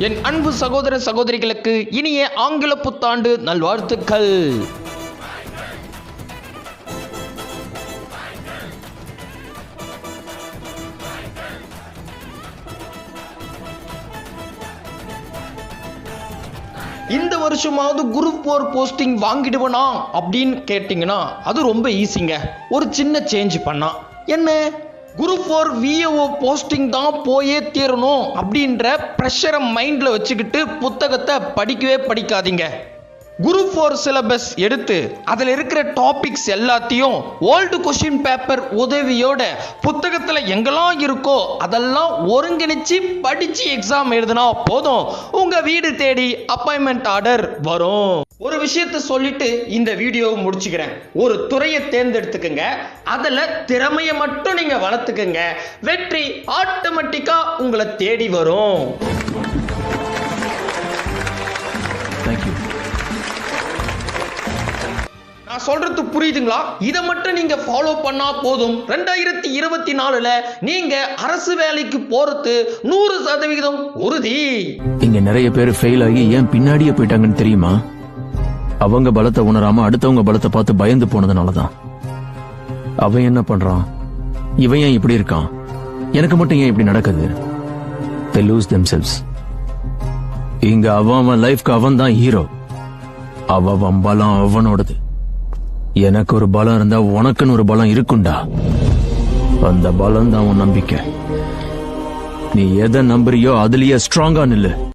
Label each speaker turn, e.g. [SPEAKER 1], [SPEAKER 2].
[SPEAKER 1] என் அன்பு சகோதர சகோதரிகளுக்கு இனிய ஆங்கில புத்தாண்டு நல்வாழ்த்துக்கள். இந்த வருஷமாவது குரூப் ஃபோர் போஸ்டிங் வாங்கிடுவனா அப்படின்னு கேட்டிங்கன்னா அது ரொம்ப ஈஸிங்க. ஒரு சின்ன சேஞ்ச் பண்ணா. என்ன? குரூப் ஃபோர் விஏஓ போஸ்டிங் தான் போயே தீரணும் அப்படின்ற ப்ரெஷரை மைண்டில் வச்சுக்கிட்டு புத்தகத்தை படிக்கவே படிக்காதீங்க. குரூப் ஃபோர் சிலபஸ் எடுத்து அதில் இருக்கிற டாபிக்ஸ் எல்லாத்தையும் ஓல்டு கொஷின் பேப்பர் உதவியோட புத்தகத்தில் எங்கெல்லாம் இருக்கோ அதெல்லாம் ஒருங்கிணைச்சு படித்து எக்ஸாம் எழுதுனா போதும். உங்கள் வீடு தேடி அப்பாயின்மெண்ட் ஆர்டர் வரும். ஒரு விஷயத்த சொல்லிட்டு இந்த வீடியோவை முடிச்சுக்கிறேன். ஒரு துறையை தேர்ந்தெடுத்துக்கங்க. அதில் திறமையை மட்டும் நீங்கள் வளர்த்துக்கங்க. வெற்றி ஆட்டோமேட்டிக்காக உங்களை தேடி வரும். நான் சொல்றது புரியுதுங்களா? இதை மட்டும் நீங்க ஃபாலோ பண்ணா போதும். ரெண்டாயிரத்தி இருபத்தி நாலுல நீங்க அரசு வேலைக்கு போறது நூறு சதவிகிதம் உறுதி.
[SPEAKER 2] இங்க நிறைய பேர் ஃபெயில் ஆகி ஏன் பின்னாடியே போயிட்டாங்கன்னு தெரியுமா? அவங்க பலத்தை உணராம அடுத்தவங்க பலத்தை பார்த்து பயந்து போனதுனாலதான். அவன் என்ன பண்றான்? இவன் ஏன் இப்படி இருக்கான்? எனக்கு மட்டும் ஏன் இப்படி நடக்குது? தே லூஸ் தெம் செல்ஸ் இங்க அவன் அவன் லைஃப்க்கு அவன் தான் ஹீரோ அவன் பலம் அவனோடது. எனக்கு ஒரு பலம் இருந்தா உனக்குன்னு ஒரு பலம் இருக்குண்டா. அந்த பலம் தான் உன் நம்பிக்கை. நீ எதை நம்புறியோ அதுலயே ஸ்ட்ராங்கா நில்லு.